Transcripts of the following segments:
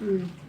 Mm.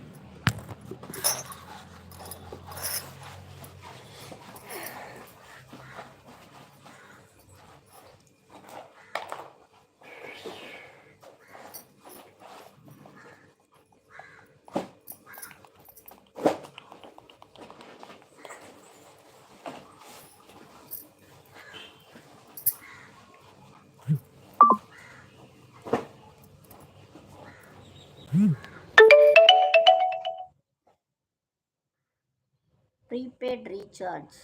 Prepaid recharge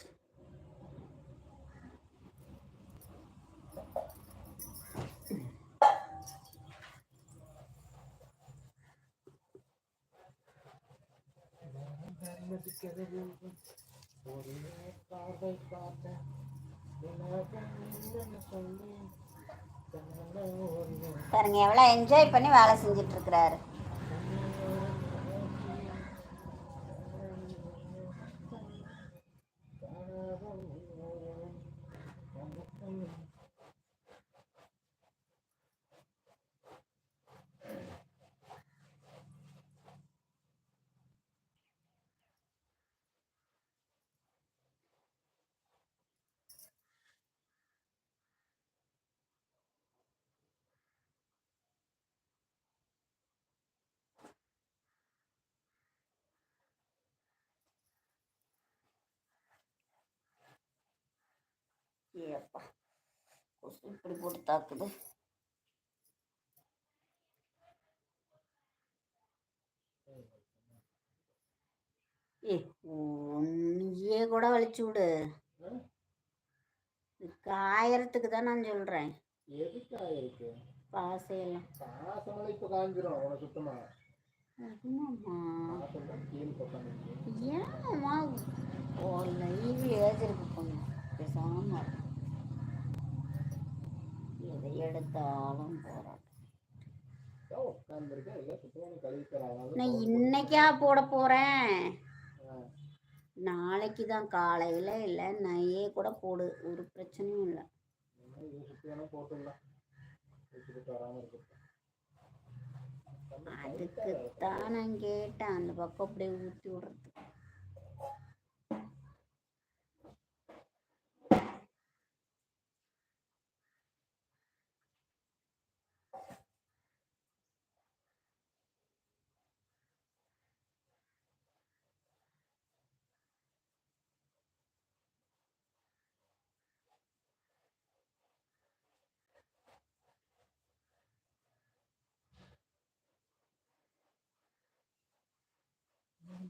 பாருங்க எவ்வளோ enjoy பண்ணி வேலை செஞ்சிட்டு இருக்கிறாரு. ஏப்பா. கொசு இப்படி போட்டு தாக்குது. ஏ ஒன்றையே கூட வலிச்சு விடு. இது காயறதுக்கு தான் நான் சொல்கிறேன் எதுக்கு ஆயிருக்கு பாசையெல்லாம். பாசமெல்லாம் இப்ப காஞ்சிரும் உனக்கு சுத்தமா. என்னம்மா? பாசம் தான் கீழ் பக்கம் இருக்கு. பொண்ணு. பேசாம இரு. எதை எடுத்தாலும் போராட்டம் நான் இன்னைக்கா போட போறேன். நாளைக்கு தான் காலையில் இல்லை நையே கூட போடு. ஒரு பிரச்சனையும் இல்லை. அதுக்கு தான் நான் கேட்டேன். அந்த பக்கம் அப்படியே ஊற்றி விடுறது.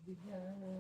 Yeah.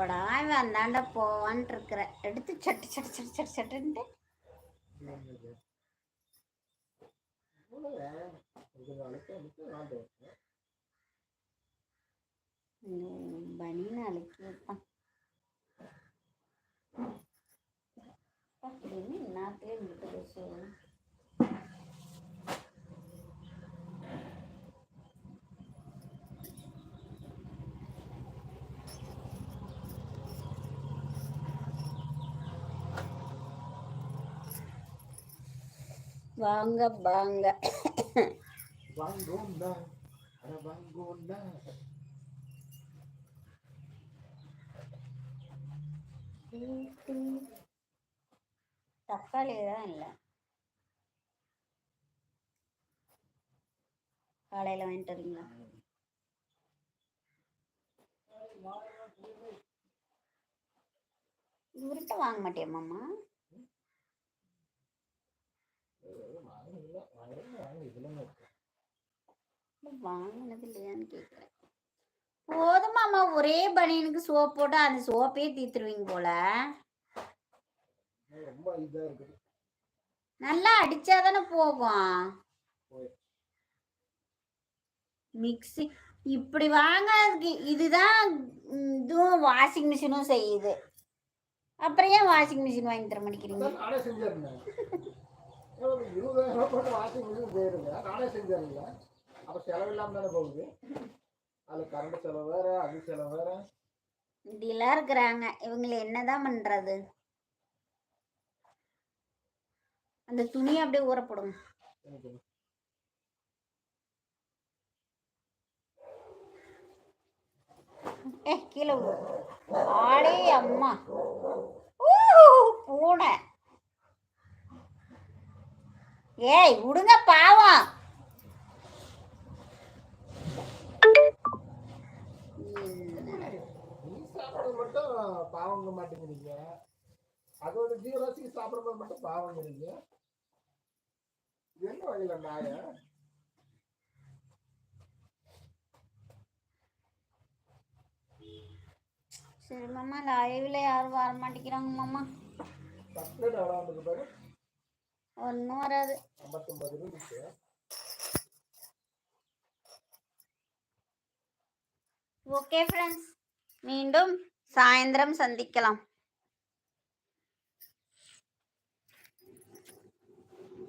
எப்படா இவன் அந்தாண்ட போவான்ட்டு இருக்கிற எடுத்து சட்டு சட்டு சட்டு சட்டு சட்டுன்ட்டு. நான் பனின்னு அழுக்கி என்ன அப்படின்னு விட்டு பேசு வாங்க வாங்க. தக்காளி தான் இல்லை. காலையில் வாங்கிட்டு வரீங்களா? இவர்கிட்ட வாங்க மாட்டியம்மாம்மா வாங்கினது இல்லையான்னு கேட்குறேன் போதுமாம்மா ஒரே பனியனுக்கு சோப் போட்டா அந்த சோப்பே தீத்துருவீங்க போல. நல்லா அடிச்சா தானே போகும் மிக்சி இப்படி வாங்காததுக்கு இதுதான் இதுவும் வாஷிங் மிஷினும் செய்யுது. அப்புறம் ஏன் வாஷிங் மிஷின் வாங்கி தர மாட்டேங்கிறீங்க? இருபதாயிரம் ரூபாய் போட்டு வாஷிங் மிஷின் நானே தானே போகுது. கரண்ட் செலவு வேற அது செலவு வேற. இப்படிலாம் இருக்கிறாங்க. இவங்களை என்னதான் பண்றது? அந்த துணியை அப்படியே ஊற ஏ கீழே ஆடே அம்மா. பூனை ஏய் விடுங்க பாவம். பாவங்க மாட்டேங்கிறீங்க. அதோட ஜீவராசிக்கு சாப்பிடுறது மட்டும் பாவங்கிறீங்க. என்ன வகையில நாய? சரி மாமா லைவ்ல யாரும் வர மாட்டேங்கிறாங்க மாமா. வந்துருக்கு பாரு. ஒன்றும் வராது. ஐம்பத்தொம்பது இருந்துச்சு ஓகே ஃப்ரெண்ட்ஸ் மீண்டும் சாயந்தரம் சந்திக்கலாம்.